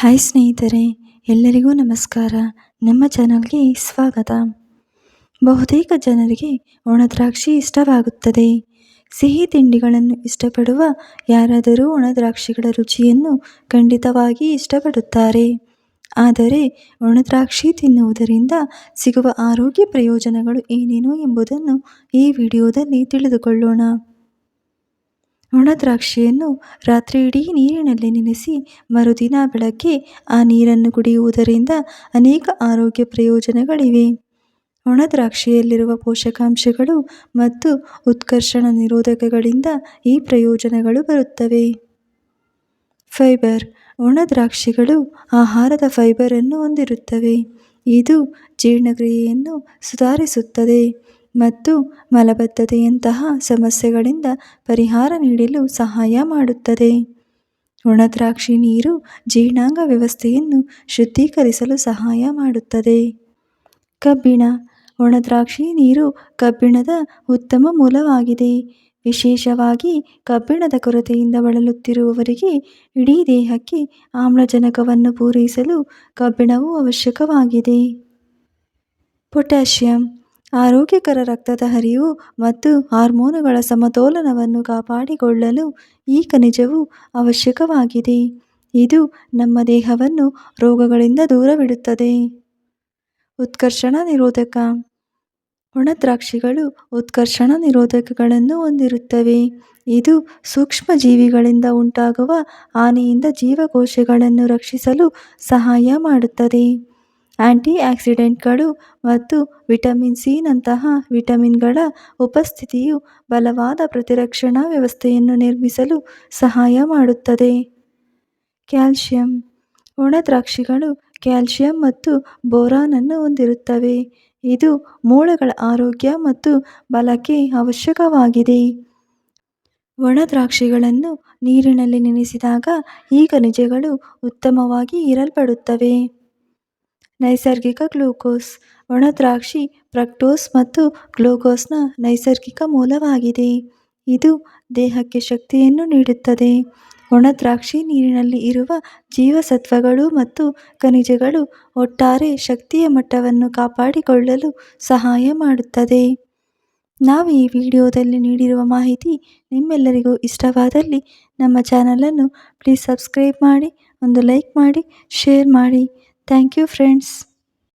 Hi ಸ್ನೇಹಿತರೆ, ಎಲ್ಲರಿಗೂ ನಮಸ್ಕಾರ. ನಮ್ಮ ಚಾನಲ್ಗೆ ಸ್ವಾಗತ. ಬಹುತೇಕ ಜನರಿಗೆ ಒಣದ್ರಾಕ್ಷಿ ಇಷ್ಟವಾಗುತ್ತದೆ. ಸಿಹಿ ತಿಂಡಿಗಳನ್ನು ಇಷ್ಟಪಡುವ ಯಾರಾದರೂ ಒಣದ್ರಾಕ್ಷಿಗಳ ರುಚಿಯನ್ನು ಖಂಡಿತವಾಗಿ ಇಷ್ಟಪಡುತ್ತಾರೆ. ಆದರೆ ಒಣದ್ರಾಕ್ಷಿ ತಿನ್ನುವುದರಿಂದ ಸಿಗುವ ಆರೋಗ್ಯ ಪ್ರಯೋಜನಗಳು ಏನೇನು ಎಂಬುದನ್ನು ಈ ವಿಡಿಯೋದಲ್ಲಿ ತಿಳಿದುಕೊಳ್ಳೋಣ. ಒಣ ರಾತ್ರಿ ಇಡೀ ನೀರಿನಲ್ಲಿ ನೆನೆಸಿ ಮರುದಿನ ಬೆಳಗ್ಗೆ ಆ ನೀರನ್ನು ಕುಡಿಯುವುದರಿಂದ ಅನೇಕ ಆರೋಗ್ಯ ಪ್ರಯೋಜನಗಳಿವೆ. ಒಣದ್ರಾಕ್ಷಿಯಲ್ಲಿರುವ ಪೋಷಕಾಂಶಗಳು ಮತ್ತು ಉತ್ಕರ್ಷಣ ನಿರೋಧಕಗಳಿಂದ ಈ ಪ್ರಯೋಜನಗಳು ಬರುತ್ತವೆ. ಫೈಬರ್ ಒಣದ್ರಾಕ್ಷಿಗಳು ಆಹಾರದ ಫೈಬರನ್ನು ಹೊಂದಿರುತ್ತವೆ. ಇದು ಜೀರ್ಣಕ್ರಿಯೆಯನ್ನು ಸುಧಾರಿಸುತ್ತದೆ. ಮತ್ತು ಮಲಬದ್ಧತೆಯಂತಹ ಸಮಸ್ಯೆಗಳಿಂದ ಪರಿಹಾರ ನೀಡಲು ಸಹಾಯ ಮಾಡುತ್ತದೆ. ಒಣದ್ರಾಕ್ಷಿ ನೀರು ಜೀರ್ಣಾಂಗ ವ್ಯವಸ್ಥೆಯನ್ನು ಶುದ್ಧೀಕರಿಸಲು ಸಹಾಯ ಮಾಡುತ್ತದೆ. ಕಬ್ಬಿಣ. ಒಣದ್ರಾಕ್ಷಿ ನೀರು ಕಬ್ಬಿಣದ ಉತ್ತಮ ಮೂಲವಾಗಿದೆ. ವಿಶೇಷವಾಗಿ ಕಬ್ಬಿಣದ ಕೊರತೆಯಿಂದ ಬಳಲುತ್ತಿರುವವರಿಗೆ ಇಡೀ ದೇಹಕ್ಕೆ ಆಮ್ಲಜನಕವನ್ನು ಪೂರೈಸಲು ಕಬ್ಬಿಣವು ಅವಶ್ಯಕವಾಗಿದೆ. ಪೊಟ್ಯಾಷಿಯಂ. ಆರೋಗ್ಯಕರ ರಕ್ತದ ಹರಿವು ಮತ್ತು ಹಾರ್ಮೋನುಗಳ ಸಮತೋಲನವನ್ನು ಕಾಪಾಡಿಕೊಳ್ಳಲು ಈ ಖನಿಜವು ಅವಶ್ಯಕವಾಗಿದೆ. ಇದು ನಮ್ಮ ದೇಹವನ್ನು ರೋಗಗಳಿಂದ ದೂರವಿಡುತ್ತದೆ. ಉತ್ಕರ್ಷಣ ನಿರೋಧಕ. ಒಣದ್ರಾಕ್ಷಿಗಳು ಉತ್ಕರ್ಷಣ ನಿರೋಧಕಗಳನ್ನು ಹೊಂದಿರುತ್ತವೆ. ಇದು ಸೂಕ್ಷ್ಮ ಜೀವಿಗಳಿಂದ ಉಂಟಾಗುವ ಹಾನಿಯಿಂದ ಜೀವಕೋಶಗಳನ್ನು ರಕ್ಷಿಸಲು ಸಹಾಯ ಮಾಡುತ್ತದೆ. ಆಂಟಿ ಆಕ್ಸಿಡೆಂಟ್ಗಳು ಮತ್ತು ವಿಟಮಿನ್ ಸಿನಂತಹ ವಿಟಮಿನ್ಗಳ ಉಪಸ್ಥಿತಿಯು ಬಲವಾದ ಪ್ರತಿರಕ್ಷಣಾ ವ್ಯವಸ್ಥೆಯನ್ನು ನಿರ್ಮಿಸಲು ಸಹಾಯ ಮಾಡುತ್ತದೆ. ಕ್ಯಾಲ್ಸಿಯಂ ಒಣ ದ್ರಾಕ್ಷಿಗಳು ಕ್ಯಾಲ್ಸಿಯಂ ಮತ್ತು ಬೋರಾನನ್ನು ಹೊಂದಿರುತ್ತವೆ. ಇದು ಮೂಳೆಗಳ ಆರೋಗ್ಯ ಮತ್ತು ಬಲಕ್ಕೆ ಅವಶ್ಯಕವಾಗಿದೆ. ಒಣ ದ್ರಾಕ್ಷಿಗಳನ್ನು ನೀರಿನಲ್ಲಿ ನೆನೆಸಿದಾಗ ಈ ಖನಿಜಗಳು ಉತ್ತಮವಾಗಿ ಹೀರಲ್ಪಡುತ್ತವೆ ನೈಸರ್ಗಿಕ ಗ್ಲೂಕೋಸ್, ಒಣ ದ್ರಾಕ್ಷಿ, ಫ್ರಕ್ಟೋಸ್ ಮತ್ತು ಗ್ಲೂಕೋಸ್ನ ನೈಸರ್ಗಿಕ ಮೂಲವಾಗಿದೆ. ಇದು ದೇಹಕ್ಕೆ ಶಕ್ತಿಯನ್ನು ನೀಡುತ್ತದೆ. ಒಣ ದ್ರಾಕ್ಷಿ ನೀರಿನಲ್ಲಿ ಇರುವ ಜೀವಸತ್ವಗಳು ಮತ್ತು ಖನಿಜಗಳು ಒಟ್ಟಾರೆ ಶಕ್ತಿಯ ಮಟ್ಟವನ್ನು ಕಾಪಾಡಿಕೊಳ್ಳಲು ಸಹಾಯ ಮಾಡುತ್ತದೆ. ನಾವು ಈ ವಿಡಿಯೋದಲ್ಲಿ ನೀಡಿರುವ ಮಾಹಿತಿ ನಿಮ್ಮೆಲ್ಲರಿಗೂ ಇಷ್ಟವಾದಲ್ಲಿ ನಮ್ಮ ಚಾನಲನ್ನು ಪ್ಲೀಸ್ ಸಬ್ಸ್ಕ್ರೈಬ್ ಮಾಡಿ, ಒಂದು ಲೈಕ್ ಮಾಡಿ, ಶೇರ್ ಮಾಡಿ. Thank you, friends.